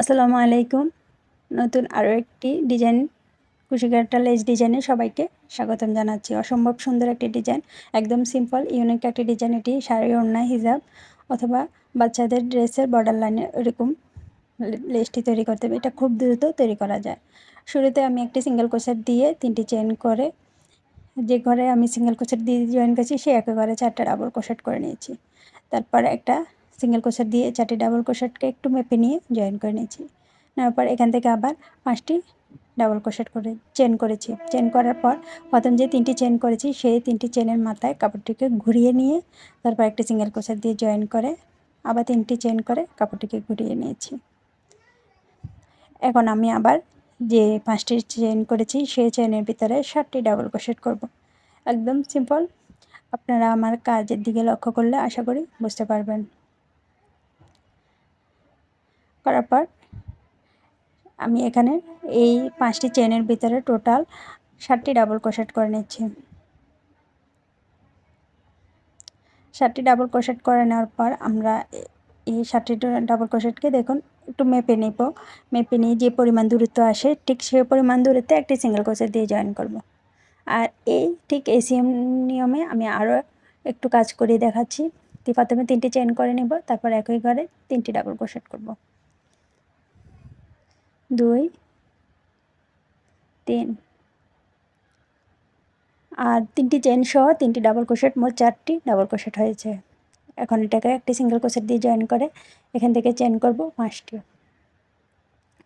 আসসালামু আলাইকুম। নতুন আরও একটি ডিজাইন কুশিকাটা লেস ডিজাইনে সবাইকে স্বাগতম জানাচ্ছি। অসম্ভব সুন্দর একটি ডিজাইন, একদম সিম্পল ইউনিক একটি ডিজাইন। এটি শাড়ি ওড়না, হিজাব অথবা বাচ্চাদের ড্রেসের বর্ডার লাইনে এরকম লেসটি তৈরি করতে হবে। এটা খুব দ্রুত তৈরি করা যায়। শুরুতে আমি একটি সিঙ্গেল কোষার দিয়ে তিনটি চেন করে যে ঘরে আমি সিঙ্গেল কোষার দিয়ে জয়েন করেছি, সে একই ঘরে চারটা ডাবল কোষাট করে নিয়েছি। তারপর একটা সিঙ্গেল কোষার দিয়ে চারটি ডাবল কোষাটকে একটু মেপে নিয়ে জয়েন করে নিয়েছি। নেওয়ার পর এখান থেকে আবার পাঁচটি ডাবল কোষাট করে চেন করেছি। চেন করার পর প্রথম যে তিনটি চেন করেছি, সেই তিনটি চেনের মাথায় কাপড়টিকে ঘুরিয়ে নিয়ে তারপর একটি সিঙ্গেল কোষার দিয়ে জয়েন করে আবার তিনটি চেন করে কাপড়টিকে ঘুরিয়ে নিয়েছি। এখন আমি আবার যে পাঁচটি চেন করেছি, সেই চেনের ভিতরে ষাটটি ডাবল কোষেট করব। একদম সিম্পল আপনারা আমার কাজের দিকে লক্ষ্য করলে আশা করি বুঝতে পারবেন। করার পর আমি এখানে এই পাঁচটি চেনের ভিতরে টোটাল ষাটটি ডাবল ক্রোশেট করে নিচ্ছি। ষাটটি ডাবল ক্রোশেট করে নেওয়ার পর আমরা এই ষাটটি ডাবল ক্রোশেটকে দেখুন, একটু মেপে নেব। মেপে নিয়ে যে পরিমাণ দূরত্ব আসে, ঠিক সেই পরিমাণ দূরত্বে একটি সিঙ্গেল ক্রোশেট দিয়ে জয়েন করব। আর এই ঠিক এই নিয়মে আমি আরও একটু কাজ করে দেখাচ্ছি। প্রথমে তিনটি চেন করে নেব, তারপর একই ঘরে তিনটি ডাবল ক্রোশেট করব। দুই, তিন। আর তিনটি চেন সহ তিনটি ডাবল ক্রোশেট মোট চারটি ডাবল ক্রোশেট হয়েছে। এখন এটাকে একটি সিঙ্গেল ক্রোশেট দিয়ে জয়েন করে এখান থেকে চেন করব পাঁচটি।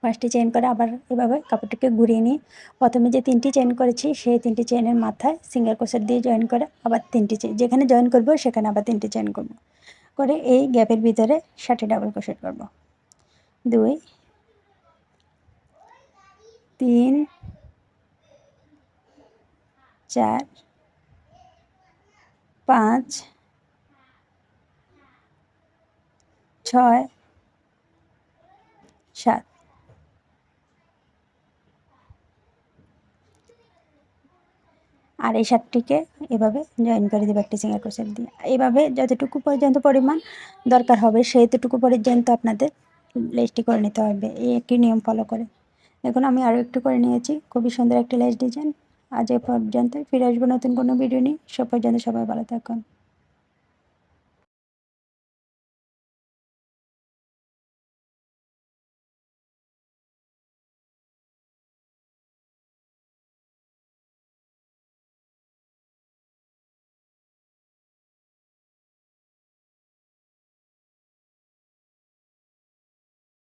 পাঁচটি চেন করে আবার এভাবে কাপড়টিকে ঘুরিয়ে নিয়ে প্রথমে যে তিনটি চেন করেছি, সেই তিনটি চেনের মাথায় সিঙ্গেল ক্রোশেট দিয়ে জয়েন করে আবার তিনটি চেন যেখানে জয়েন করব সেখানে আবার তিনটি চেন করব। করে এই গ্যাপের ভিতরে ষাটটি ডাবল ক্রোশেট করব। দুই তিন, চার, পাঁচ, ছয়, সাত। আর এই সাতটিকে এভাবে জয়েন করে দেবে একটি সিঙ্গার ক্রোশেট দিয়ে। এভাবে যতটুকু পর্যন্ত পরিমাণ দরকার হবে সেইটুকু পর্যন্ত আপনাদের লেসটি করে নিতে হবে। এই একটি নিয়ম ফলো করে। দেখুন আমি আরও একটু করে নিয়েছি। খুবই সুন্দর একটি লেস ডিজাইন। আজ এ পর্যন্ত ফিরে আসব নতুন কোনো ভিডিও নিয়ে। সব পর্যন্ত সবাই ভালো থাকুন।